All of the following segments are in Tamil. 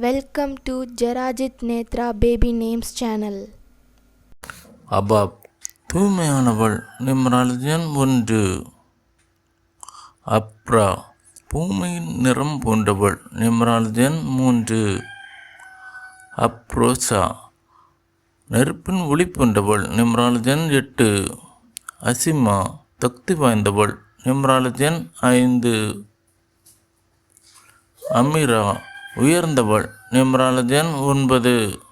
Welcome to ஜெராஜித் Netra baby names channel அபாப் தூய்மையானவள் நிம்ராலஜன் ஒன்று. அப்ரா பூமியின் நிறம் போன்றவள் நிம்ராலஜன் மூன்று. அப்ரோசா நெருப்பின் ஒளி போன்றவள் நிம்ராலஜன் எட்டு. அசிமா தக்தி வாய்ந்தவள் நிம்ராலஜன் ஐந்து. அமீரா உயர்ந்தவள். நிம்ராலஜன் ஒன்பது.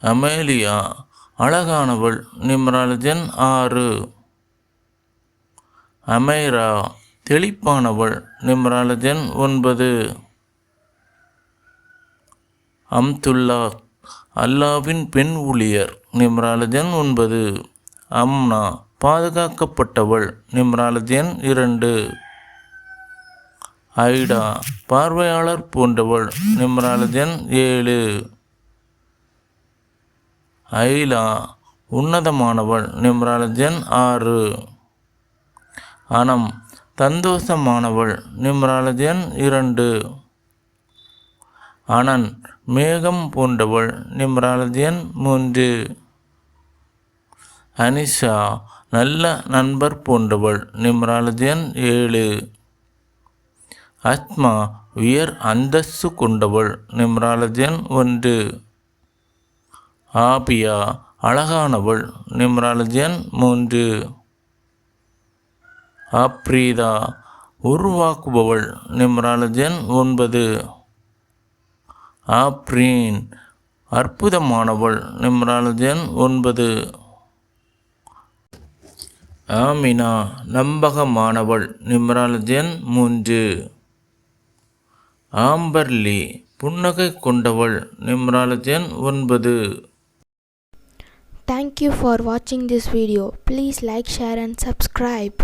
அமேலியா அழகானவள். நிம்ராலஜன் ஆறு. அமைரா தெளிப்பானவள். நிம்ராலஜன் ஒன்பது. அம்துல்லா அல்லாவின் பெண் ஊழியர். நிம்ராலஜன் ஒன்பது. அம்னா பாதுகாக்கப்பட்டவள். நிம்ராலஜன் இரண்டு. ஐடா பார்வையாளர் போன்றவள். நிம்ராலஜன் ஏழு. ஐலா உன்னதமானவள். நிம்ராலஜன் ஆறு. அனம் சந்தோஷமானவள் நிம்ராலஜன் இரண்டு. அனன் மேகம் போன்றவள். நிம்ராலஜன் மூன்று. அனிஷா நல்ல நண்பர் போன்றவள். நிம்ராலஜன் ஏழு. ஆத்மா உயர் அந்தஸ்து கொண்டவள். நிம்ராலஜன் ஒன்று. ஆபியா அழகானவள். நிம்ராலஜன் மூன்று. ஆப்ரீதா உருவாக்குபவள். நிம்ராலஜன் ஒன்பது. ஆப்ரீன் அற்புதமானவள். நிம்ராலஜன் ஒன்பது. ஆமினா நம்பகமானவள். நிம்ராலஜன் மூன்று. ஆம்பர்லி புன்னகை கொண்டவள் நிம்ராலஜன் ஒன்பது தேங்க்யூ ஃபார் வாட்சிங் this video please like share and subscribe